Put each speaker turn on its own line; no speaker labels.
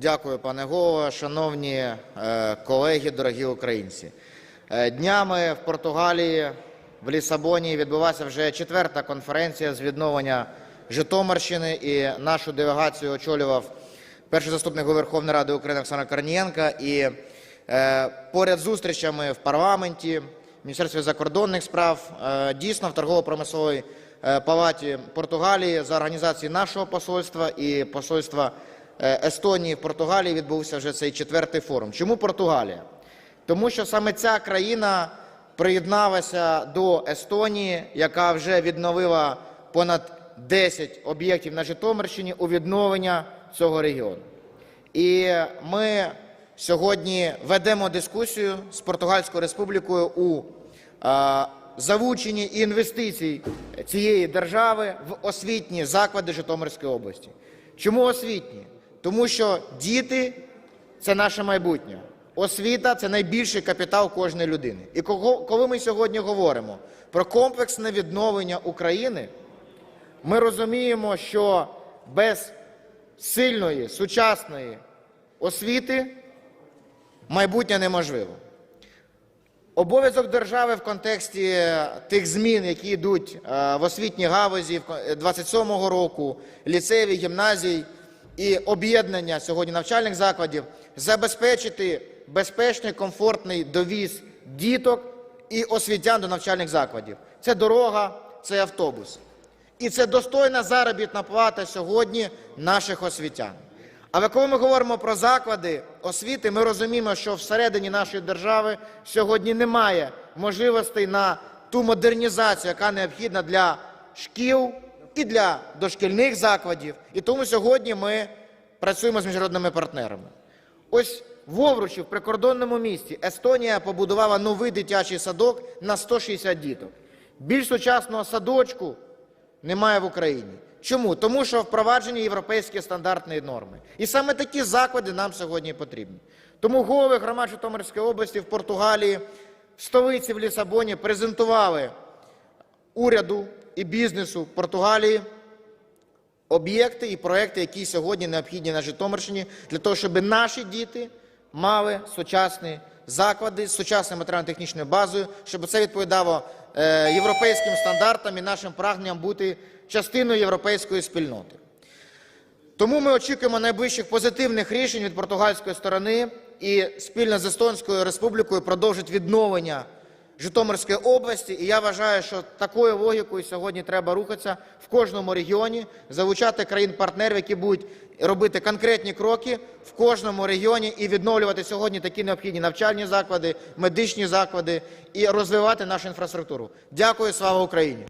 Дякую, пане голово. Шановні е, колеги, дорогі українці. Е, Днями в Португалії, в Лісабоні відбулася вже четверта конференція з відновлення Житомирщини, і нашу делегацію очолював перший заступник Верховної Ради України Оксана Корнієнка. І е, поряд з зустрічами в парламенті, Міністерстві закордонних справ, дійсно в торгово-промисловій палаті Португалії за організації нашого посольства і посольства Естонії в Португалії відбувся вже цей четвертий форум. Чому Португалія? Тому що саме ця країна приєдналася до Естонії, яка вже відновила понад 10 об'єктів на Житомирщині у відновлення цього регіону. І ми сьогодні ведемо дискусію з Португальською республікою у е, залученні інвестицій цієї держави в освітні заклади Житомирської області. Чому освітні? Тому що діти це наше майбутнє. Освіта це найбільший капітал кожної людини. І коли ми сьогодні говоримо про комплексне відновлення України, ми розуміємо, що без сильної сучасної освіти майбутнє неможливо. Обов'язок держави в контексті тих змін, які йдуть е, в освітній галузі в 27-го року, ліцеїв, гімназій і об'єднання сьогодні навчальних закладів, забезпечити безпечний, комфортний довіз діток і освітян до навчальних закладів. Це дорога, це автобус. І це достойна заробітна плата сьогодні наших освітян. Але коли ми говоримо про заклади освіти, ми розуміємо, що всередині нашої держави сьогодні немає можливостей на ту модернізацію, яка необхідна для шкіл і для дошкільних закладів. І тому сьогодні ми працюємо з міжнародними партнерами. Ось в Овручі, в прикордонному місті, Естонія побудувала новий дитячий садок на 160 діток. Більш сучасного садочку немає в Україні. Чому? Тому що впроваджені європейські стандартні норми. І саме такі заклади нам сьогодні потрібні. Тому голови громад Житомирської області в Португалії, в столиці в Лісабоні презентували уряду і бізнесу Португалії об'єкти і проекти, які сьогодні необхідні на Житомирщині, для того, щоб наші діти мали сучасні заклади з сучасною матеріально-технічною базою, щоб це відповідало е, європейським стандартам і нашим прагненням бути частиною європейської спільноти. Тому ми очікуємо найближчих позитивних рішень від португальської сторони і спільно з Естонською республікою продовжить відновлення Житомирської області. І я вважаю, що такою логікою сьогодні треба рухатися в кожному регіоні, залучати країн-партнерів, які будуть робити конкретні кроки в кожному регіоні і відновлювати сьогодні такі необхідні навчальні заклади, медичні заклади і розвивати нашу інфраструктуру. Дякую, слава Україні!